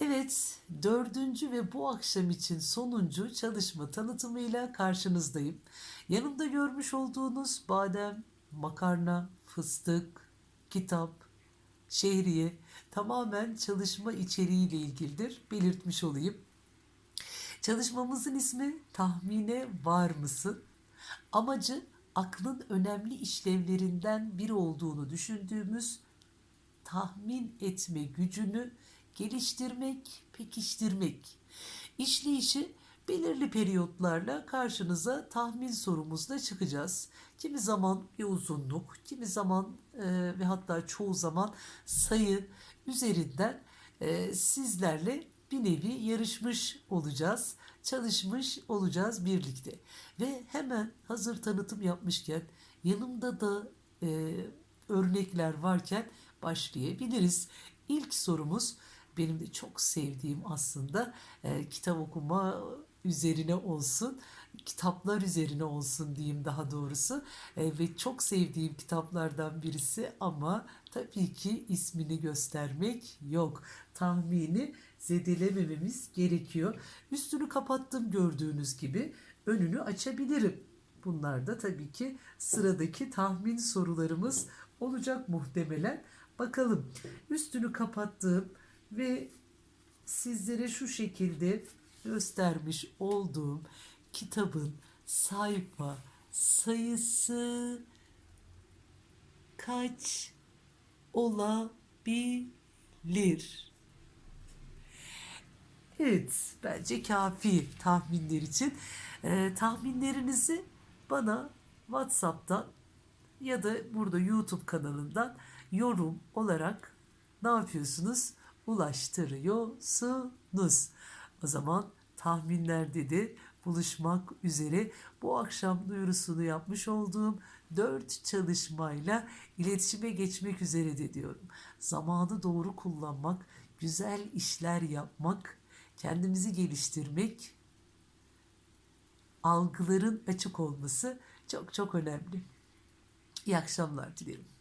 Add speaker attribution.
Speaker 1: Evet, dördüncü ve bu akşam için sonuncu çalışma tanıtımıyla karşınızdayım. Yanımda görmüş olduğunuz badem, makarna, fıstık, kitap, şehriye tamamen çalışma içeriğiyle ilgilidir. Belirtmiş olayım. Çalışmamızın ismi Tahmine Var mısın? Amacı aklın önemli işlevlerinden biri olduğunu düşündüğümüz tahmin etme gücünü geliştirmek, pekiştirmek. İşleyişi belirli periyotlarla karşınıza tahmin sorumuzla çıkacağız. Kimi zaman bir uzunluk, kimi zaman e, ve hatta çoğu zaman sayı üzerinden e, sizlerle bir nevi yarışmış olacağız, çalışmış olacağız birlikte. Ve hemen hazır tanıtım yapmışken yanımda da e, örnekler varken başlayabiliriz. İlk sorumuz benim de çok sevdiğim aslında e, kitap okuma üzerine olsun, kitaplar üzerine olsun diyeyim daha doğrusu E, ve çok sevdiğim kitaplardan birisi ama tabii ki ismini göstermek yok. Tahmini zedelemememiz gerekiyor. Üstünü kapattım gördüğünüz gibi önünü açabilirim. Bunlar da tabii ki sıradaki tahmin sorularımız olacak muhtemelen. Bakalım üstünü kapattığım ve sizlere şu şekilde göstermiş olduğum kitabın sayfa sayısı kaç olabilir? Evet, bence kafi tahminler için. Ee, tahminlerinizi bana WhatsApp'tan ya da burada YouTube kanalından yorum olarak ne yapıyorsunuz? Ulaştırıyorsunuz. O zaman tahminlerde de buluşmak üzere bu akşam duyurusunu yapmış olduğum dört çalışmayla iletişime geçmek üzere de diyorum. Zamanı doğru kullanmak, güzel işler yapmak, kendimizi geliştirmek, algıların açık olması çok çok önemli. İyi akşamlar dilerim.